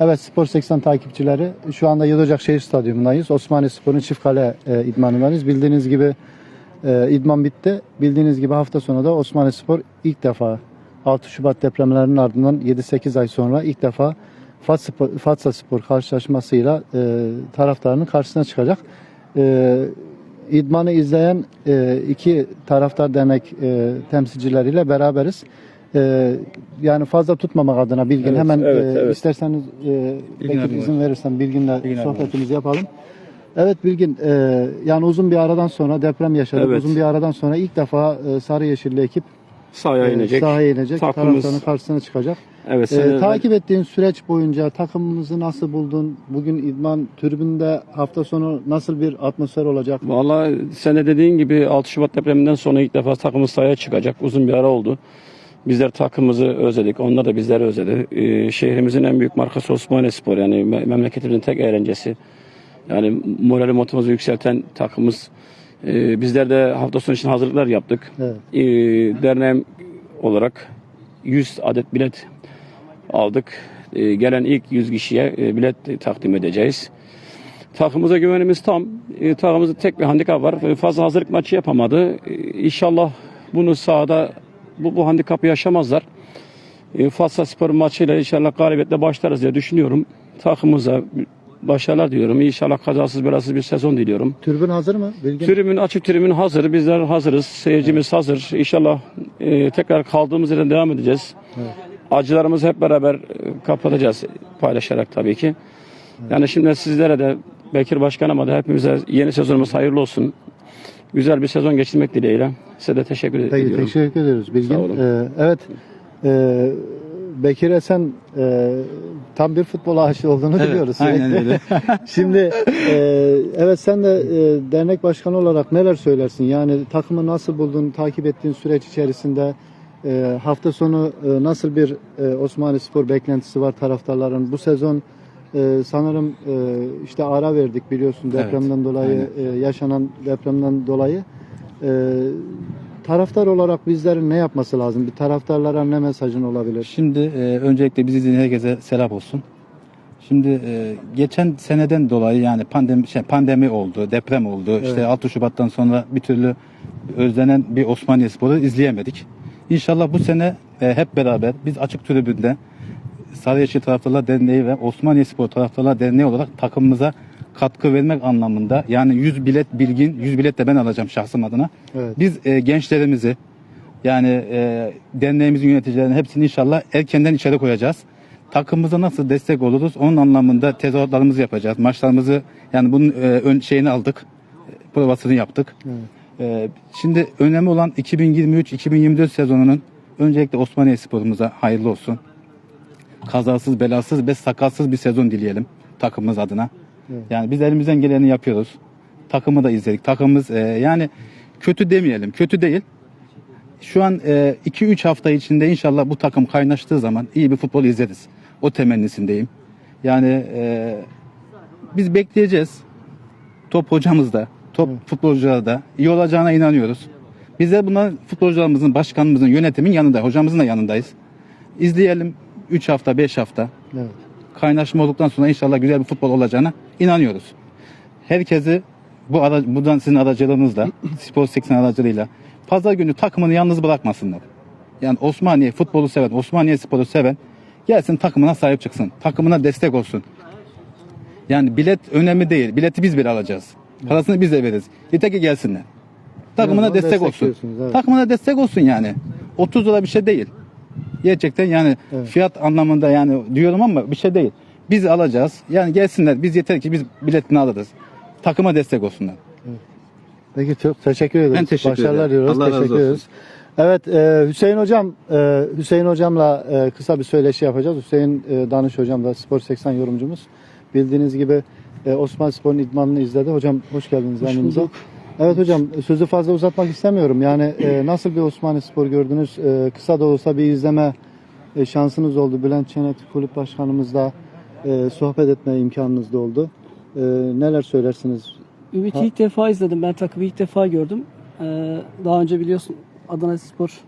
Evet Spor 80 takipçileri şu anda 7 Ocak Şehir Stadyumundayız. Osmaniye Spor'un Çiftkale e, idmanındayız. Bildiğiniz gibi e, idman bitti. Bildiğiniz gibi hafta sonu da Osmaniye Spor ilk defa 6 Şubat depremlerinin ardından 7-8 ay sonra ilk defa Fatsa Spor, Fatsa Spor karşılaşmasıyla e, taraftarının karşısına çıkacak. E, idmanı izleyen e, iki taraftar dernek e, temsilcileriyle beraberiz. E, yani fazla tutmamak adına Bilgin Evet, hemen evet, e, evet. isterseniz e, Bilgin Bekir abi izin verirsen Bilgin'le Bilgin abi sohbetimizi yapalım. Evet Bilgin, e, yani uzun bir aradan sonra deprem yaşadık. Evet. Uzun bir aradan sonra ilk defa e, Sarı Yeşilli ekip Sahaya e, inecek. sahaya inecek. Takımımız- Taraftarın karşısına çıkacak. Evet. E, seneler- takip ettiğin süreç boyunca takımımızı nasıl buldun? Bugün idman tribünde hafta sonu nasıl bir atmosfer olacak? Vallahi sen de dediğin gibi 6 Şubat depreminden sonra ilk defa takımımız sahaya çıkacak. Uzun bir ara oldu. Bizler takımımızı özledik. Onlar da bizleri özledi. Ee, şehrimizin en büyük markası Osmaniye Spor. Yani me- memleketimizin tek eğlencesi. Yani morali motivamızı yükselten takımımız. Ee, bizler de hafta sonu için hazırlıklar yaptık. Evet. Ee, derneğim olarak 100 adet bilet aldık. Ee, gelen ilk 100 kişiye e, bilet takdim edeceğiz. Takımımıza güvenimiz tam. E, takımımızda tek bir handikap var. Fazla hazırlık maçı yapamadı. E, inşallah bunu sahada bu, bu handikapı yaşamazlar. E, Fatsa Spor maçıyla inşallah galibiyetle başlarız diye düşünüyorum. Takımımıza başarılar diliyorum. İnşallah kazasız belasız bir sezon diliyorum. Tribün hazır mı? Bilgin. Tribün açık tribün hazır. Bizler hazırız. Seyircimiz hazır. İnşallah e, tekrar kaldığımız yerden devam edeceğiz. Acılarımızı hep beraber e, kapatacağız paylaşarak tabii ki. Yani şimdi sizlere de Bekir Başkanıma da hepimize yeni sezonumuz hayırlı olsun. Güzel bir sezon geçirmek dileğiyle. Size de teşekkür Peki ediyorum. teşekkür ediyoruz Bilgin. Sağ olun. Ee, evet. Ee, Bekir Esen e, tam bir futbol aşığı olduğunu Evet, biliyoruz. aynen öyle. Şimdi e, evet sen de e, dernek başkanı olarak neler söylersin? Yani takımı nasıl buldun, takip ettiğin süreç içerisinde e, hafta sonu e, nasıl bir e, Osmanlı Spor beklentisi var taraftarların? Bu sezon e, sanırım e, işte ara verdik biliyorsun Evet, depremden dolayı e, yaşanan depremden dolayı. E, taraftar olarak bizlerin ne yapması lazım? Bir taraftarlara ne mesajın olabilir? Şimdi e, öncelikle bizi izleyen herkese selam olsun. Şimdi e, geçen seneden dolayı yani pandemi şey, pandemi oldu, deprem oldu. İşte 6 Şubat'tan sonra bir türlü özlenen bir Osmaniye Spor'u izleyemedik. İnşallah bu sene e, hep beraber biz açık tribünde Sarıyeşil Taraftarlar Derneği ve Osmaniye Spor Taraftarlar Derneği olarak takımımıza katkı vermek anlamında yani 100 bilet bilgin 100 bilet de ben alacağım şahsım adına. Evet. Biz e, gençlerimizi yani e, derneğimizin yöneticilerini hepsini inşallah erkenden içeri koyacağız. Takımımıza nasıl destek oluruz onun anlamında tezahüratlarımızı yapacağız. Maçlarımızı yani bunun e, ön şeyini aldık. e, Provasını yaptık. E, şimdi önemli olan 2023-2024 sezonunun öncelikle Osmaniye sporumuza hayırlı olsun. Kazasız belasız ve sakatsız bir sezon dileyelim takımımız adına. Yani biz elimizden geleni yapıyoruz. Takımı da izledik. Takımımız e, yani kötü demeyelim. Kötü değil. Şu an 2-3 hafta içinde inşallah bu takım kaynaştığı zaman iyi bir futbol izleriz. O temennisindeyim. Yani e, biz bekleyeceğiz. Top hocamız da, top futbolcular da iyi olacağına inanıyoruz. Biz de bunlar futbolcularımızın, başkanımızın, yönetimin yanında, hocamızın da yanındayız. İzleyelim 3 hafta, 5 hafta. Evet. Kaynaşma olduktan sonra inşallah güzel bir futbol olacağına inanıyoruz. Herkesi bu ara, buradan sizin aracılığınızla, Spor 80 aracılığıyla pazar günü takımını yalnız bırakmasınlar. Yani Osmaniye futbolu seven, Osmaniye sporu seven gelsin takımına sahip çıksın. Takımına destek olsun. Yani bilet önemli değil. Bileti biz bile alacağız. Parasını biz de veririz. Yeter ki gelsinler. Takımına Yani destek olsun. evet. Takımına destek olsun yani. 30 lira bir şey değil. Gerçekten yani Evet. fiyat anlamında yani diyorum ama bir şey değil. Biz alacağız. Yani gelsinler. Biz yeter ki biz biletini alırız. Takıma destek olsunlar. Peki çok teşekkür ederiz. Ben teşekkür Başarılar ederim. diliyoruz. Allah razı teşekkür olsun. ederiz. Evet e, Hüseyin hocam e, Hüseyin hocamla e, kısa bir söyleşi yapacağız. Hüseyin e, Danış hocam da Spor 80 yorumcumuz. Bildiğiniz gibi e, Osman Spor'un idmanını izledi. Hocam hoş geldiniz yanımıza. Evet hocam sözü fazla uzatmak istemiyorum. Yani e, nasıl bir Osmanlı Spor gördünüz? E, kısa da olsa bir izleme e, şansınız oldu. Bülent Çenet kulüp başkanımızla e, sohbet etme imkanınız da oldu. E, neler söylersiniz? Ümit'i ilk defa izledim. Ben takımı ilk defa gördüm. Ee, daha önce biliyorsun Adana Spor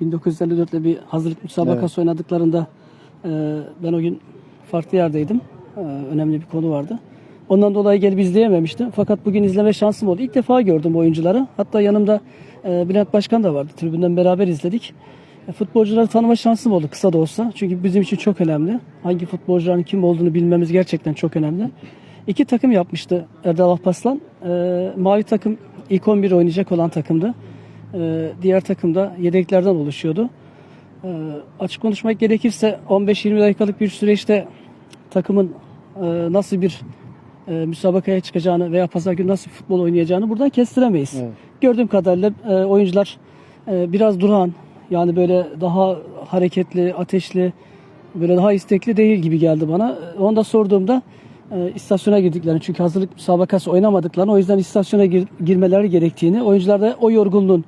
1954'te bir hazırlık müsabakası oynadıklarında Ee, ben o gün farklı yerdeydim. Ee, önemli bir konu vardı. Ondan dolayı gelip izleyememiştim. Fakat bugün izleme şansım oldu. İlk defa gördüm oyuncuları. Hatta yanımda e, Bülent Başkan da vardı. Tribünden beraber izledik. E, futbolcuları tanıma şansım oldu kısa da olsa. Çünkü bizim için çok önemli. Hangi futbolcuların kim olduğunu bilmemiz gerçekten çok önemli. İki takım yapmıştı Erdal Alpaslan. E, mavi takım ilk 11 oynayacak olan takımdı. E, diğer takım da yedeklerden oluşuyordu. E, açık konuşmak gerekirse 15-20 dakikalık bir süreçte takımın e, nasıl bir e, müsabakaya çıkacağını veya pazar günü nasıl futbol oynayacağını buradan kestiremeyiz. Evet. Gördüğüm kadarıyla e, oyuncular e, biraz durağan yani böyle daha hareketli, ateşli, böyle daha istekli değil gibi geldi bana. E, Onu da sorduğumda e, istasyona girdiklerini çünkü hazırlık müsabakası oynamadıklarını o yüzden istasyona gir- girmeleri gerektiğini, oyuncular da o yorgunluğun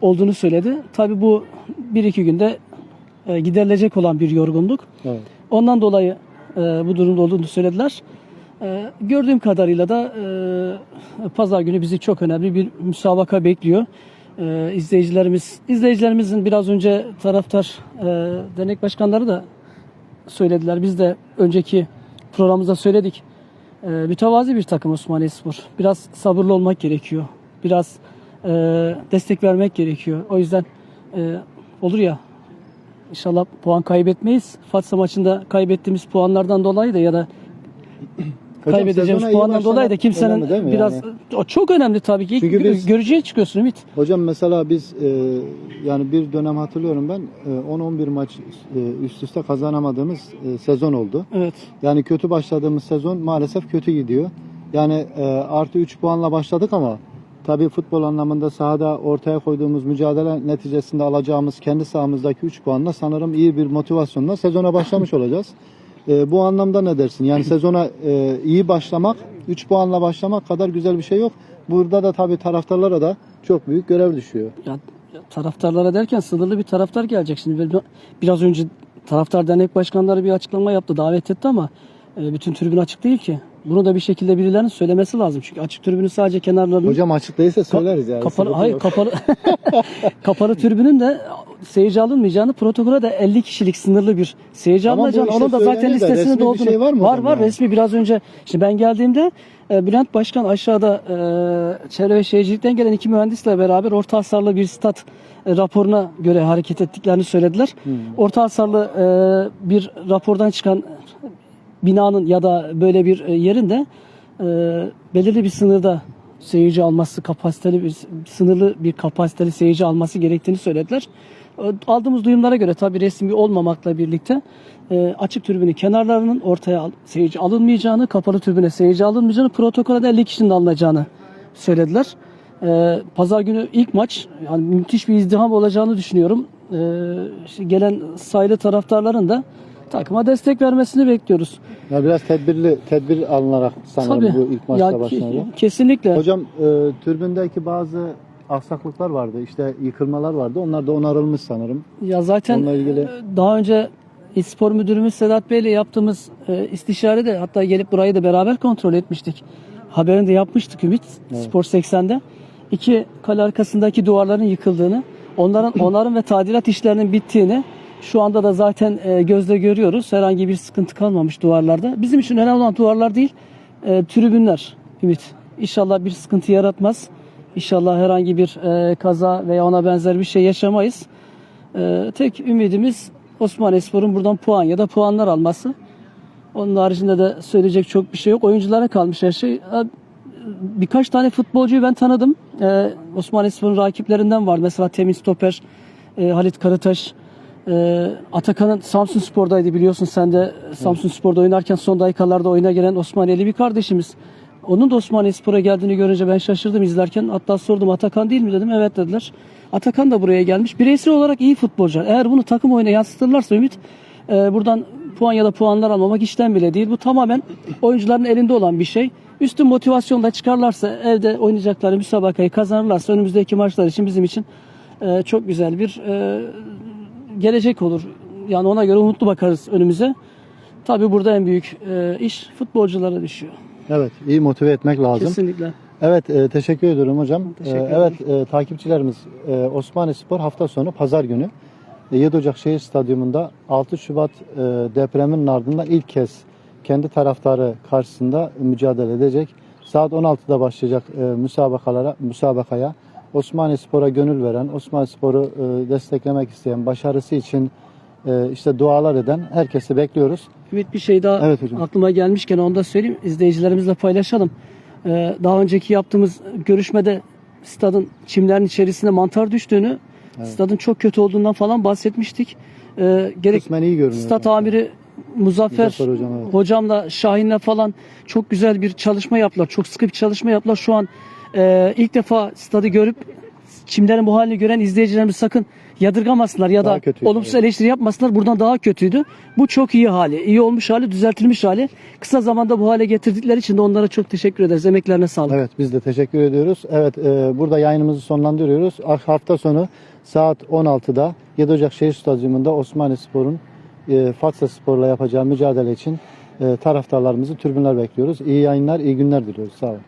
olduğunu söyledi. Tabii bu bir iki günde e, giderilecek olan bir yorgunluk. Evet. Ondan dolayı e, bu durumda olduğunu söylediler. E, gördüğüm kadarıyla da e, pazar günü bizi çok önemli bir müsabaka bekliyor. E, izleyicilerimiz, izleyicilerimizin biraz önce taraftar e, dernek başkanları da söylediler. Biz de önceki programımızda söyledik. E, mütevazi bir takım Osmaniye Spor. Biraz sabırlı olmak gerekiyor. Biraz e, destek vermek gerekiyor. O yüzden e, olur ya İnşallah puan kaybetmeyiz. Fatsa maçında kaybettiğimiz puanlardan dolayı da ya da Hocam, kaybedeceğimiz sezona iyi puandan başlamak dolayı da kimsenin önemli değil mi biraz yani? o çok önemli tabii ki. Çünkü Gö- biz- görücüye çıkıyorsun Ümit. Hocam mesela biz e, yani bir dönem hatırlıyorum ben e, 10-11 maç e, üst üste kazanamadığımız e, sezon oldu. Evet. Yani kötü başladığımız sezon maalesef kötü gidiyor. Yani e, artı 3 puanla başladık ama tabii futbol anlamında sahada ortaya koyduğumuz mücadele neticesinde alacağımız kendi sahamızdaki 3 puanla sanırım iyi bir motivasyonla sezona başlamış olacağız. E, bu anlamda ne dersin? Yani sezona e, iyi başlamak, 3 puanla başlamak kadar güzel bir şey yok. Burada da tabii taraftarlara da çok büyük görev düşüyor. Ya, taraftarlara derken sınırlı bir taraftar gelecek. Şimdi biraz önce taraftar dernek başkanları bir açıklama yaptı, davet etti ama e, bütün tribün açık değil ki. Bunu da bir şekilde birilerinin söylemesi lazım. Çünkü açık tribünün sadece kenarlarının Hocam açık değilse söyleriz yani. Kapalı, hayır yok. kapalı kapalı tribünün de seyirci alınmayacağını protokole de 50 kişilik sınırlı bir seyirci Tamam, alınacağını işte onun da zaten da resmi bir doldurun. şey var mı Var var yani? resmi biraz önce işte ben geldiğimde e, Bülent Başkan aşağıda e, Çevre ve Şehircilik'ten gelen iki mühendisle beraber orta hasarlı bir stat e, raporuna göre hareket ettiklerini söylediler. Hmm. Orta hasarlı e, bir rapordan çıkan binanın ya da böyle bir e, yerin de e, belirli bir sınırda seyirci alması kapasiteli bir sınırlı bir kapasiteli seyirci alması gerektiğini söylediler. E, Aldığımız duyumlara göre tabi resmi olmamakla birlikte e, açık tribünün kenarlarının ortaya seyirci alınmayacağını, kapalı tribüne seyirci alınmayacağını, protokole de 50 kişinin alınacağını söylediler. Pazar günü ilk maç yani müthiş bir izdiham olacağını düşünüyorum. Gelen sayılı taraftarların da takıma destek vermesini bekliyoruz. Ya biraz tedbirli tedbir alınarak sanırım Tabii. bu ilk maçta başlanıyor. Kesinlikle. Hocam e, türbündeki bazı aksaklıklar vardı. İşte yıkılmalar vardı. Onlar da onarılmış sanırım. Ya zaten Onunla ilgili- e, daha önce Spor Müdürümüz Sedat Bey ile yaptığımız e, istişare de hatta gelip burayı da beraber kontrol etmiştik. Haberini de yapmıştık Ümit Spor 80'de. İki kale arkasındaki duvarların yıkıldığını, onların onarım ve tadilat işlerinin bittiğini şu anda da zaten e, gözle görüyoruz. Herhangi bir sıkıntı kalmamış duvarlarda. Bizim için önemli olan duvarlar değil, e, tribünler Ümit. İnşallah bir sıkıntı yaratmaz. İnşallah herhangi bir e, kaza veya ona benzer bir şey yaşamayız. Ee, tek ümidimiz Osmaniyespor'un buradan puan ya da puanlar alması. Onun haricinde de söyleyecek çok bir şey yok. Oyunculara kalmış her şey. Birkaç tane futbolcuyu ben tanıdım. Ee, Osmaniyespor'un rakiplerinden var. Mesela Temin Stoper, e, Halit Karataş, e, Atakan'ın Samsun Spor'daydı biliyorsun sen de Samsun Spor'da oynarken son dakikalarda oyuna gelen Osmaniyeli bir kardeşimiz. Onun da Osmaniye Spor'a geldiğini görünce ben şaşırdım izlerken. Hatta sordum Atakan değil mi dedim. Evet dediler. Atakan da buraya gelmiş. Bireysel olarak iyi futbolcular. Eğer bunu takım oyuna yansıtırlarsa Ümit e, buradan puan ya da puanlar almamak işten bile değil. Bu tamamen oyuncuların elinde olan bir şey. Üstün motivasyonla çıkarlarsa evde oynayacakları müsabakayı kazanırlarsa önümüzdeki maçlar için bizim için e, çok güzel bir e, gelecek olur. Yani ona göre umutlu bakarız önümüze. Tabii burada en büyük e, iş futbolculara düşüyor. Evet, iyi motive etmek lazım. Kesinlikle. Evet, e, teşekkür ediyorum hocam. Teşekkür E, evet, e, takipçilerimiz e, Osmaniye Spor hafta sonu pazar günü e, 7 Ocak Şehir Stadyumunda 6 Şubat e, depreminin ardından ilk kez kendi taraftarı karşısında mücadele edecek. Saat 16'da başlayacak e, müsabakalara, müsabakaya Osmaniye Spor'a gönül veren, Osmaniye Spor'u e, desteklemek isteyen, başarısı için e, işte dualar eden herkesi bekliyoruz. Ümit bir şey daha Evet hocam. aklıma gelmişken onu da söyleyeyim. izleyicilerimizle paylaşalım. Ee, daha önceki yaptığımız görüşmede stadın çimlerin içerisinde mantar düştüğünü, stadın çok kötü olduğundan falan bahsetmiştik. Ee, gerek Kısmen iyi görünüyor. stat amiri Muzaffer, Muzaffer hocam, evet. hocamla Şahin'le falan çok güzel bir çalışma yaptılar. Çok sıkı bir çalışma yaptılar. Şu an e, ilk defa stadı görüp çimlerin bu halini gören izleyicilerimiz sakın yadırgamasınlar ya Daha da kötüydü, olumsuz evet. eleştiri yapmasınlar. Buradan daha kötüydü. Bu çok iyi hali. iyi olmuş hali, düzeltilmiş hali. Kısa zamanda bu hale getirdikleri için de onlara çok teşekkür ederiz. Emeklerine sağlık. Evet biz de teşekkür ediyoruz. Evet e, burada yayınımızı sonlandırıyoruz. Hafta sonu saat 16'da 7 Ocak Şehir Stadyumunda Osmaniye Spor'un e, Fatsa Spor'la yapacağı mücadele için e, taraftarlarımızı tribünler bekliyoruz. İyi yayınlar, iyi günler diliyoruz. Sağ olun.